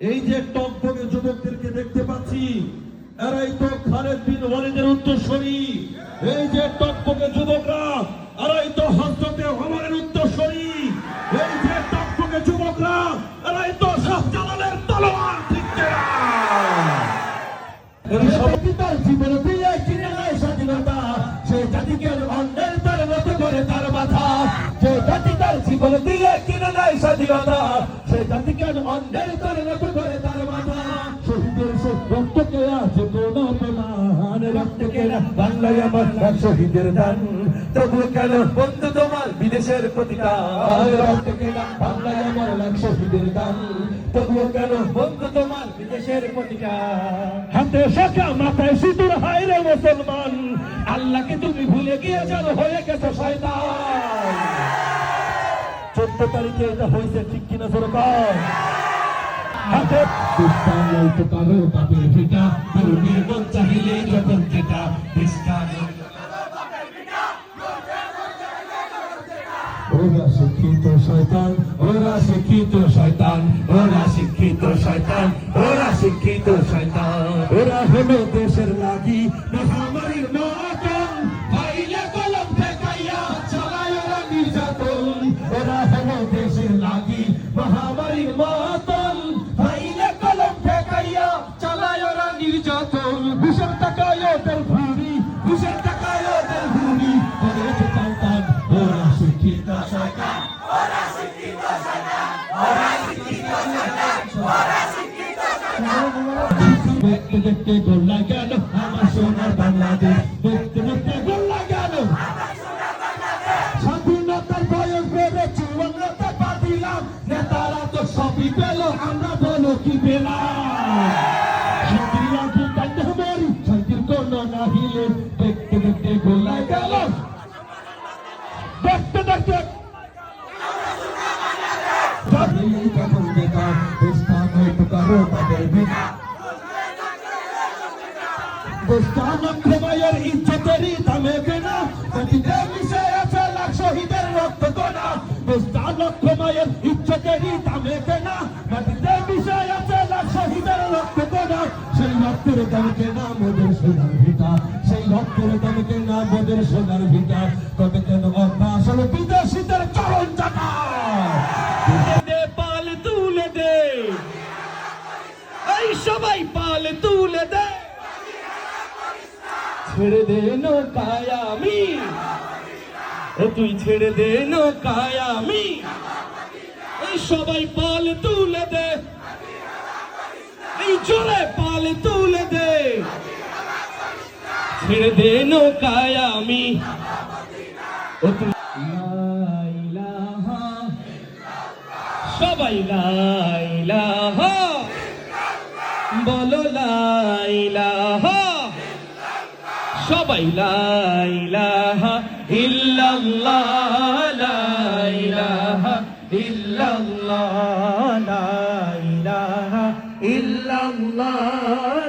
এই যে টকবগে যুবকদেরকে দেখতে পাচ্ছি, এরাই তো খালেদ বিন ওয়ালিদের উত্তরসূরি এই যে টকবগে যুবকরা, এরাই তো হজরতে ওমরের উত্তরসূরি এই যে টকবগে যুবকরা, এরাই তো শাহজালালের তলোয়ার ঠিক? এই সব তার জীবন জীবন দিয়ে কিনে নেয় স্বাধীনতা। সে জাতিকে অন্যের তার মাথা। শহীদের সে কোন বাংলায় আমার শহীদের দান। তবু কেন বন্ধু তোমার বিদেশের প্রতিকার? রক্তকে বাংলায় আমার এক শহীদের দান। তবু কেন বন্ধু তোমার বিদেশের প্রতিকার? হাতে শাখা মাথায় সিঁদুর, হায় রে মুসলমান। আল্লাহকে তুমি ভুলে গিয়ে যাও হয়ে গেছো, শয়তান। চোদ্দ তারিখে এটা হয়েছে ঠিক কিনা সরকার কারও বাপের ভিটা দুর্নীর মন চাহিলে যখন যেটা দুষ্টান ওরা শিক্ষিত শয়তান, ওরা শিক্ষিত শয়তান, ওরা শিক্ষিত শয়তান, ওরা শিক্ষিত দেখতে দেখতে গেল আমার সোনার বাংলাদেশ দেখতে দেখতে গেল স্বাধীনতার বয়স বেড়ে চুয়ান্নতে পা দিলাম নেতারা তো সবই পেল, আমরা বলো কি পেলাম? দেখতে দেখতে গেল দেখতে দেখতে। যখন বেকার স্থান হয়তো কারও তাদের বেকার দেশটানক্ষমায়ের ইজ্জতেরই দামে কেনা গতিতে মিশে আছে লাখ শহীদের রক্ত গোনা দেশটানক্ষমায়ের ইজ্জতেরই দামে কেনা গতিতে মিশে আছে লাখ শহীদের রক্ত গোনা সেই রক্তের দাম কেনা মোদের সোনার ভিটা, সেই রক্তের দাম কেনা মোদের সোনার ভিটা। ছেড়ে দে নৌকায় আমি। ও তুই ছেড়ে দে নৌকায় আমি। এই সবাই পাল তুলে দে। এই জোরে পাল তুলে দে। ছেড়ে দে নৌকায় আমি। ও তুই সবাই লাইলাহ বলো লাইলাহ সবাই লাইলাহা ইল্লাল্লাহ লাইলাহা ইল্লাল্লাহ লাইলাহা ইল্লাল্লাহ।